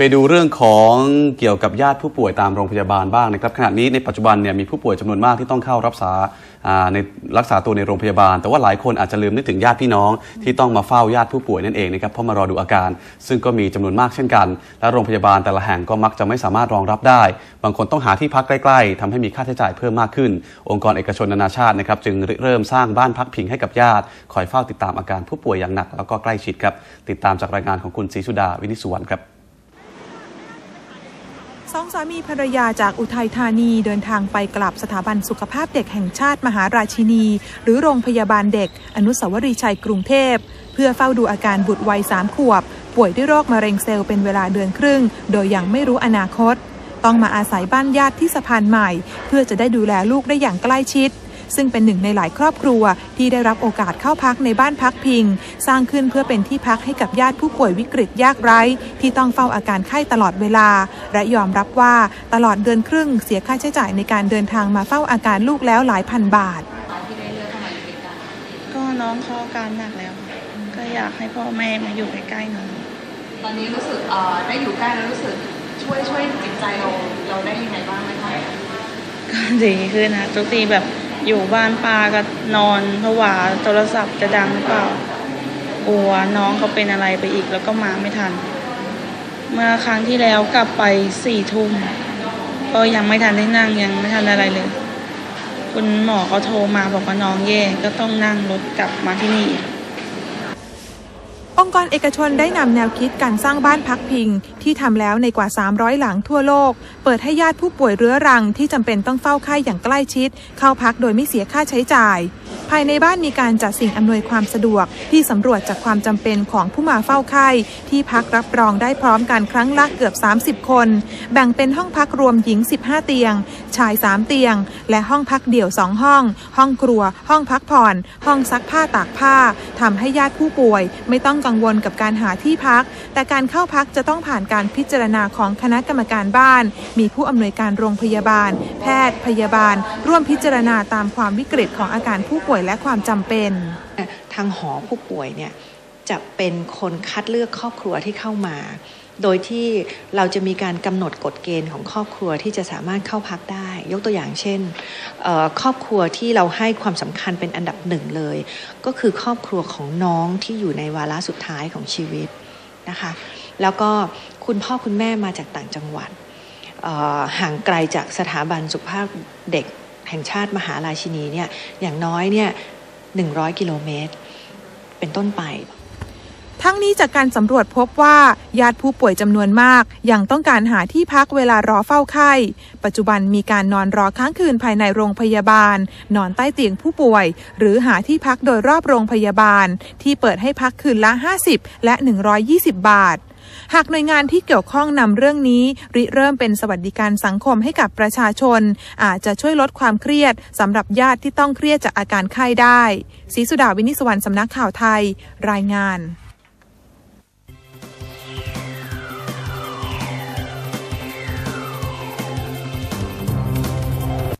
ไปดูเรื่องของเกี่ยวกับญาติผู้ป่วยตามโรงพยาบาลบ้างนะครับขณะนี้ในปัจจุบันเนี่ยมีผู้ป่วยจำนวนมากที่ต้องเข้ารักษาในรักษาตัวในโรงพยาบาล แต่ว่าหลายคนอาจจะลืมนึกถึงญาติพี่น้องที่ต้องมาเฝ้าญาติผู้ป่วยนั่นเองนะครับเพราะมารอดูอาการ ซึ่งก็มีจำนวนมากเช่นกัน และโรงพยาบาลแต่ละแห่งก็มักจะไม่สามารถรองรับได้ บางคนต้องหาที่พักใกล้ ๆทำให้มีค่าใช้จ่ายเพิ่มมากขึ้น องค์กรเอกชนนานาชาตินะครับจึงเริ่มสร้างบ้านพักพิงให้กับญาติคอยเฝ้าติดตามอาการผู้ป่วยอย่างหนัก แล้วก็ใกล้ชิดครับติดตามจากรายงานของคุณศรีสุดาวินิสุวรรณครับ สองสามีภรรยาจากอุทัยธานีเดินทางไปกลับสถาบันสุขภาพเด็กแห่งชาติมหาราชินี หรือโรงพยาบาลเด็ก อนุสาวรีย์ชัยกรุงเทพ เพื่อเฝ้าดูอาการบุตรวัยสามขวบ ป่วยด้วยโรคมะเร็งเซลล์เป็นเวลาเดือนครึ่ง โดยยังไม่รู้อนาคต ต้องมาอาศัยบ้านญาติที่สะพานใหม่ เพื่อจะได้ดูแลลูกได้อย่างใกล้ชิด ซึ่งเป็นหนึ่งในหลายครอบครัว ที่ได้รับโอกาสเข้าพักในบ้านพักพิง สร้างขึ้นเพื่อเป็นที่พักให้กับญาติผู้ป่วยวิกฤตยากไร้ ที่ต้องเฝ้าอาการไข้ตลอดเวลา และยอมรับว่าตลอดเดือนครึ่งเสียค่าใช้จ่ายในการเดินทางมาเฝ้าอาการลูกแล้วหลายพันบาท ก็น้องเขาอาการหนักแล้วค่ะก็อยากให้พ่อแม่มาอยู่ใกล้ๆน้องตอนนี้รู้สึกเอ่อได้อยู่ใกล้แล้วรู้สึกช่วยช่วยจิตใจเราเราได้ยังไงบ้างไหมคะก็ดีขึ้นนะทุกทีแบบ อยู่บ้านป้าก็นอนผวาโทรศัพท์จะดังหรือเปล่ากลัวน้องเขาเป็นอะไรไปอีกแล้วก็มาไม่ทัน เมื่อครั้งที่แล้วกลับไปสี่ทุ่มก็ยังไม่ทันได้นั่งยังไม่ทันอะไรเลย คุณหมอก็โทรมาบอกว่าน้องแย่ก็ต้องนั่งรถกลับมาที่นี่อีก องค์กรเอกชนได้นำแนวคิดการสร้างบ้านพักพิง ที่ทำแล้วในกว่า 300 หลังทั่วโลก เปิดให้ญาติผู้ป่วยเรื้อรังที่จำเป็นต้องเฝ้าไข้อย่างใกล้ชิด เข้าพักโดยไม่เสียค่าใช้จ่าย ภายในบ้านมีการจัดสิ่งอำนวยความสะดวก ที่สำรวจจากความจำเป็นของผู้มาเฝ้าไข้ ที่พักรับรองได้พร้อมกันครั้งละเกือบ 30 คน แบ่งเป็นห้องพักรวมหญิง 15 เตียง ชาย 3 เตียง และห้องพักเดี่ยว 2 ห้อง ห้องครัว ห้องพักผ่อน ห้องซักผ้าตากผ้าทำให้ญาติผู้ป่วย ไม่ต้องกังวลกับการหาที่พัก แต่การเข้าพักจะต้องผ่านการพิจารณาของคณะกรรมการบ้าน มีผู้อำนวยการโรงพยาบาลแพทย์ พยาบาล ร่วมพิจารณาตามความวิกฤตของอาการผู้ป่วยและความจำเป็น ทางหอผู้ป่วยเนี่ยจะเป็นคนคัดเลือกครอบครัวที่เข้ามา โดยที่เราจะมีการกำหนดกฎเกณฑ์ของครอบครัวที่จะสามารถเข้าพักได้ ยกตัวอย่างเช่น ครอบครัวที่เราให้ความสำคัญเป็นอันดับหนึ่งเลย ก็คือครอบครัวของน้องที่อยู่ในวาระสุดท้ายของชีวิตนะคะ แล้วก็คุณพ่อคุณแม่มาจากต่างจังหวัด ห่างไกลจากสถาบันสุขภาพเด็กแห่งชาติมหาราชินีเนี่ยอย่างน้อยเนี่ย100 กิโลเมตร เป็นต้นไป ทั้งนี้จากการสำรวจพบว่าญาติผู้ป่วยจำนวนมาก ยังต้องการหาที่พักเวลารอเฝ้าไข้ ปัจจุบันมีการนอนรอค้างคืนภายในโรงพยาบาล นอนใต้เตียงผู้ป่วย หรือหาที่พักโดยรอบโรงพยาบาล ที่เปิดให้พักคืนละ 50 และ 120 บาท หากหน่วยงานที่เกี่ยวข้องนำเรื่องนี้ ริเริ่มเป็นสวัสดิการสังคมให้กับประชาชน อาจจะช่วยลดความเครียดสำหรับญาติที่ต้องเครียดจากอาการไข้ได้ศรีสุดาวินิสวรรณสำนักข่าวไทย รายงาน